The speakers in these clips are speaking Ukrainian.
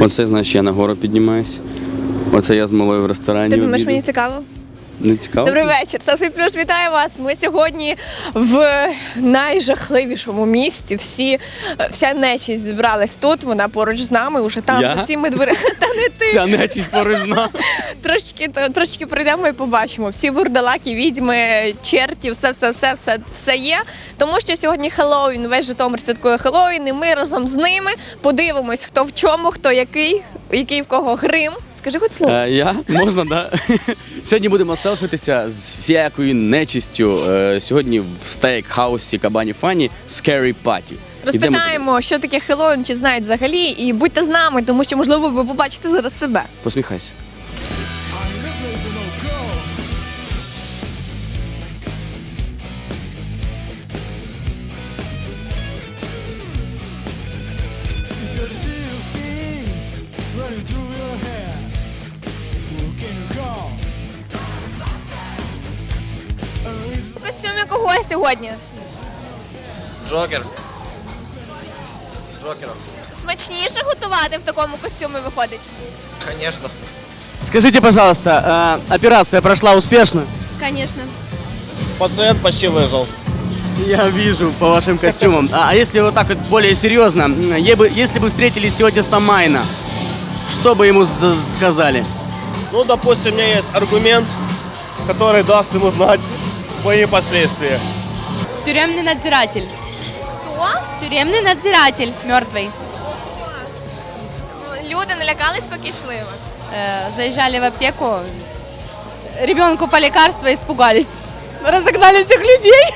Оце, значить, я нагору піднімаюсь. Оце я з малою в ресторані. Ти думаєш, мені цікаво? Не цікаво? Добрий вечір. Селфі Плюс вітаю вас. Ми сьогодні в найжахливішому місті. Всі, вся нечість зібралась тут. Вона поруч з нами, уже там Я? за цими дверима. Та не ти. Ця нечість порожна. Трошки, трошки прийдемо і побачимо. Всі вурдалаки, відьми, черті, все, все, все, все, все є. Тому що сьогодні Хеллоуін, весь Житомир святкує Хеллоуін, і ми разом з ними подивимось, хто в чому, хто який, який в кого грим. Скажи хоч слово. Е, я? Можна, да? Сьогодні будемо селфитися з всякою нечистю. Е, Сьогодні в стейк-хаусі Кабані Фані Scary Party. Розпитаємо, що таке Хеллоуін, чи знають взагалі, і будьте з нами, тому що можливо ви побачите зараз себе. Посміхайся. сьогодні? Джокер. З Джокером. Смачніше готувати в такому костюмі виходить. Конечно. Скажите, пожалуйста, э, операция прошла успешно? Звісно. Пациент почти выжил. Я вижу по вашим костюмам. А, а если вот так вот более серьезно, м, е бы- если бы встретились сегодня Самайна, что бы ему за- сказали? Ну, допустим, у меня есть аргумент, который даст ему знать мои последствия. Тюремный надзиратель. Хто? Тюремный надзиратель мертвый. Люди налякались, поки йшли вас. Э, заезжали в аптеку. Ребенку по лекарства испугались. Разогнали всех людей.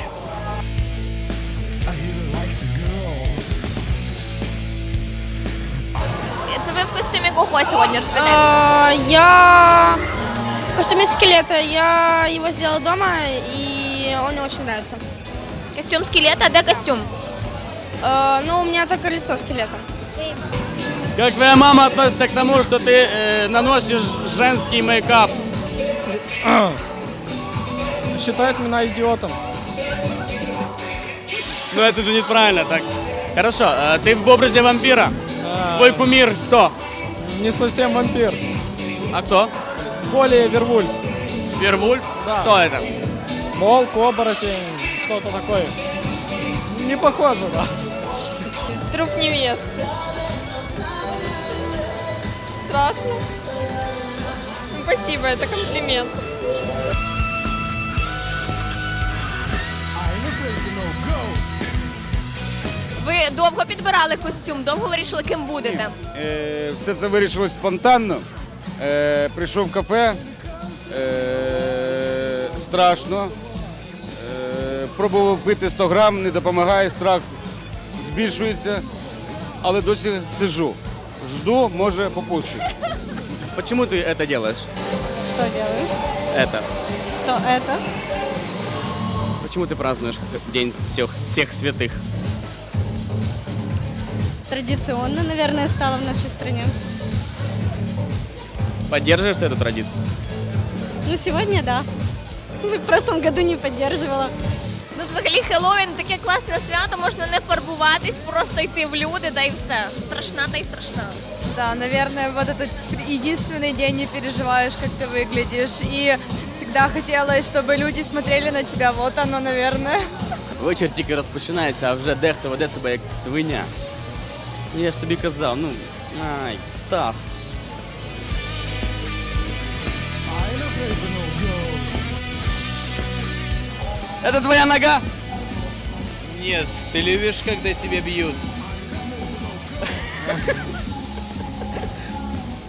Це ви в костюмі кого сьогодні розпитаєте? А, Я в костюме скелета. Я его сделала дома, и он мне очень нравится. Костюм скелета, а де костюм? А, Ну, у меня только лицо скелета. Как твоя мама относится к тому, что ты э, наносишь женский мейкап? считает меня идиотом. Ну это же неправильно так. Хорошо, э, ты в образе вампира. Твой кумир кто? Не совсем вампир. А кто? Более Вервуль. Вервуль? Да. Кто это? Волк, оборотень, что-то такое. Не похоже, да. Труп невесты. Страшно. Ну, Спасибо, это комплимент. Ви довго підбирали костюм, довго вирішили, ким будете. Е, Все це вирішилось спонтанно. Е, Прийшов в кафе, е, страшно. Е, Пробував пити 100 грам, не допомагає, страх збільшується, але досі сижу. Жду, може попустить. Почему ты это делаешь? Что делаю? Это. Что это? Почему ты празднуешь День всех, всех святых? Традиционно, наверное, стало в нашей стране. Поддерживаешь ты эту традицию? Ну, сегодня да. В прошлом году не поддерживала. Ну, взагалі, Хеллоуін таке класне свято, можна не фарбуватись, просто йти в люди, да і все. Страшна та й страшна. Да, наверное, вот этот единственный день не переживаешь, как ты выглядишь. И всегда хотелось, чтобы люди смотрели на тебя. Вот оно, наверное. Вечір тільки розпочинається, а вже дехто веде себе як свиня. Ну, Я ж тобі казав, ну. Ай, Стас. Это твоя нога? Нет, ты любишь, когда тебя бьют.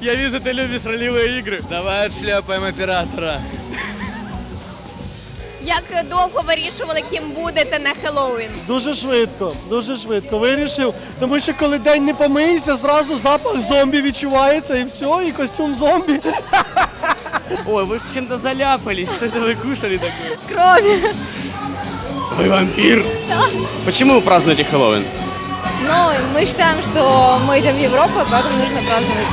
Я вижу, ты любишь ролевые игры. Давай отшляпаем оператора. Як довго вирішували, ким будете на Хеллоуін? Дуже швидко, дуже швидко вирішив. Тому що коли день не помиється, зразу запах зомбі відчувається і все, і костюм зомбі. Ой, вы с чем-то заляпались. Что это вы кушали такое? Кровь. Вы вампир. Почему вы празднуете Хэллоуин? Ну, мы считаем, что мы идем в Европу, поэтому нужно праздновать.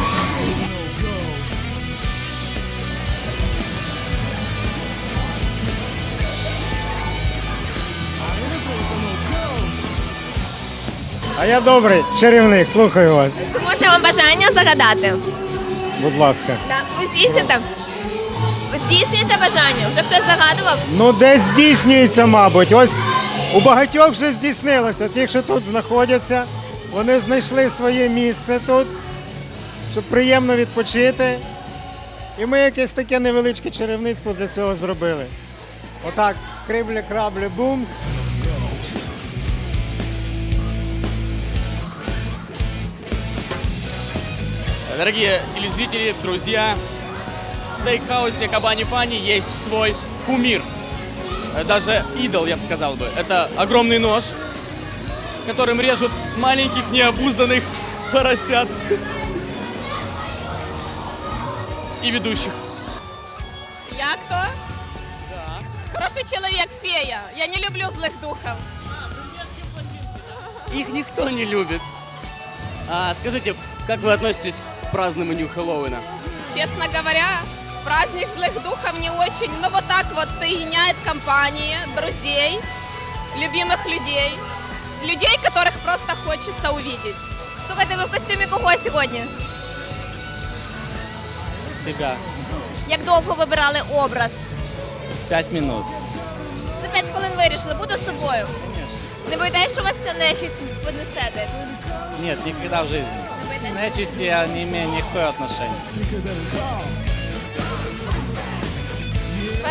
А я добрий чарівник, слухаю вас. Можна вам бажання загадати? Будь ласка. Так, ви здійсните? Здійснюється бажання. Вже хтось загадував? Ну, десь здійснюється, мабуть. Ось у багатьох вже здійснилося. Ті, що тут знаходяться, вони знайшли своє місце тут, щоб приємно відпочити. І ми якесь таке невеличке чарівництво для цього зробили. Отак, криблі, краблі, бумс. Дорогие телезрители, друзья, стейкхаусе Кабани Фани есть свой кумир. Э, Даже идол, я бы сказал бы. Это огромный нож, которым режут маленьких необузданных поросят и ведущих. Як то? Хороший чоловік, фея. Я не люблю злих духів. Их никто не любит. А скажите, как вы относитесь к празднованию Хэллоуина? Честно говоря, праздник злых духов не очень, но вот так вот соединяет компании, друзей, любимых людей, людей, которых просто хочется увидеть. Слухайте, ви в костюмі кого сьогодні? Себя. Як довго вибирали образ? Пять минут. За 5 хвилин вирішили, буду з собою. Не боїтесь, що вас ця нечість понесе десь? Нет, никогда в жизни. Не боїтесь? С нечистью я не имею никакого отношения.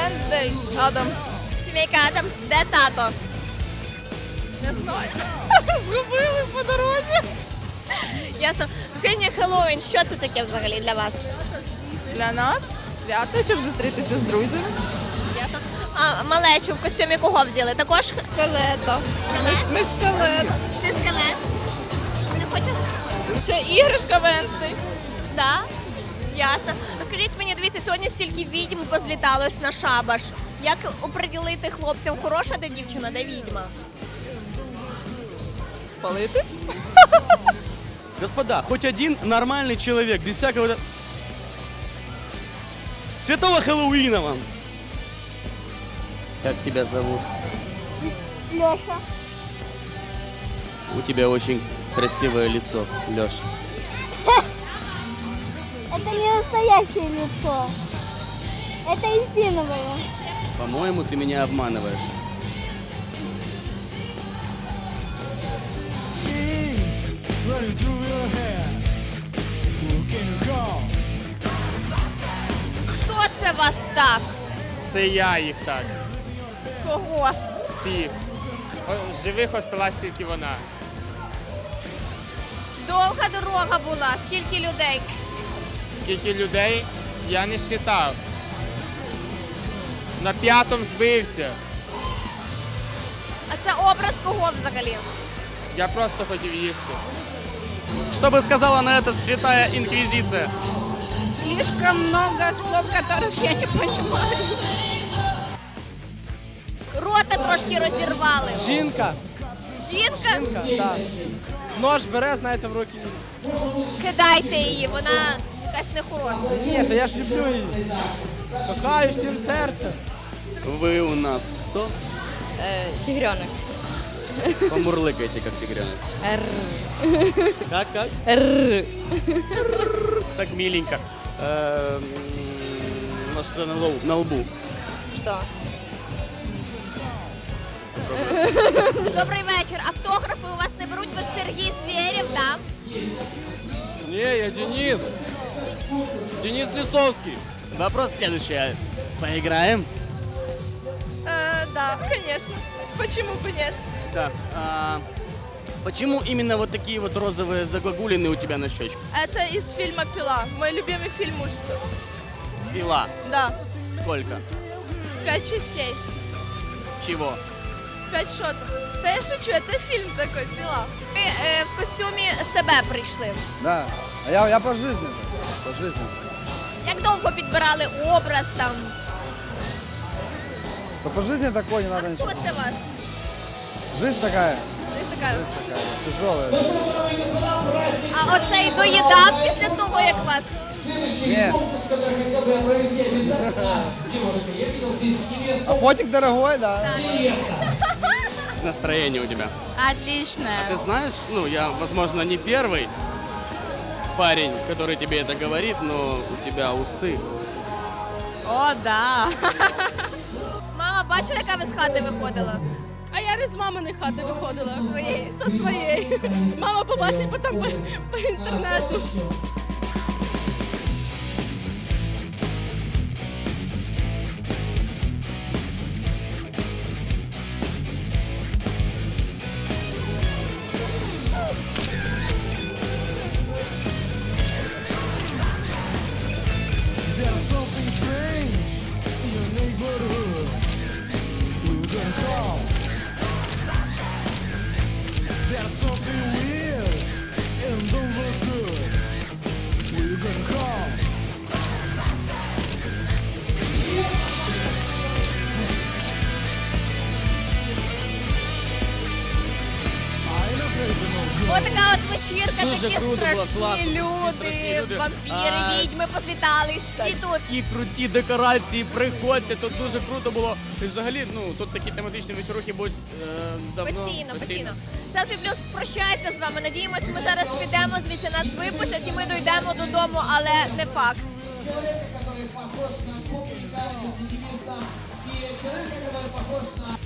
Венздей, Адамс. Сімейка Адамс, де тато? Не знаю. Згубили по дорозі. Ясно. Скажіть мені, Хеллоуін, що це таке взагалі для вас? Для нас свято, щоб зустрітися з друзями. Ясно. А малечу в костюмі кого вділи? Також Скелета. скелет? Ми скелет. Ти скелет? Не хочу. Це іграшка Венздей. Да? Ясно. Скажіть мені, дивіться, сьогодні стільки відьм позліталось на шабаш. Як оприділити хлопцям, хороша де дівчина, де відьма? Спалити? Господа, хоть один нормальный человек, без всякого... вот- Святого Хэллоуина вам! Как тебя зовут? Леша. У тебя очень красивое лицо, Леша. Это не настоящее лицо. Это инсиновое. По-моему, ты меня обманываешь. Things running through your head. Who can you call? Хто це вас так? Це я їх так. Кого? Всіх. О, Живих осталась тільки вона. Довга дорога була. Скільки людей? Скільки людей я не считав. На п'ятому збився. А це образ кого взагалі? Я просто хотів їсти. Что бы сказала на это святая инквизиция? Слишком много слов, которых я не понимаю. Рота трошки розірвали. Жінка. Жінка? Так. Нож бере, знаєте, в руки. Кидайте її, вона якась нехороша. Ні, та я ж люблю її. Кохаю всім серцем. Вы у нас кто? Тигренок. Помурлыкайте, как тигренок. Как, как? Так миленько. Эм, У вас что-то на лбу. На лбу. Что? Добрий вечір. Автографи у вас не беруть, ви ж Сергій Звєрєв, так? Ні, я Денис. Денис Лісовський. Вопрос следующий. Поиграем? да, конечно. Почему бы нет? Да. А, почему именно вот такие вот розовые загогулины у тебя на щечках? Это из фильма «Пила». Мой любимый фильм ужасов. Пила. Да, Сколько? пять частей, Чего? пять шотов. Да я шучу, это фильм такой, «Пила». Ви е, в костюмі себе прийшли. Да. А я, я по жизни. По жизни. Як довго підбирали образ там? То по жизни такой не А надо хто ничего. це вас? Жизнь такая. Ти така. Жизнь такая. Тяжелая. А оцей доїдав після того, як вас. Не. А фотик дорогой, да. настроение у тебя? Отличная. Ты знаешь, ну, я, возможно, не первый парень, который тебе это говорит, но у тебя усы. О, да. Мама, бачила, яка ви з хати виходила? А я не з маминої хати виходила. Своєї. Со своєї. Мама побачить потім по, по інтернету. вечірка, Дуже такі круто страшні класно, всі страшні люди, вампіри, А, відьми позлітались, всі тут. Такі круті декорації, приходьте, тут дуже круто було. І взагалі, ну тут такі тематичні вечорухи будуть е, давно. Постійно, постійно. Селфі плюс прощається з вами. Надіємося, ми зараз підемо звідси нас випустять і ми дійдемо додому, але не факт. человека, который похож на гопника, рецидивиста, и человека, который похож на...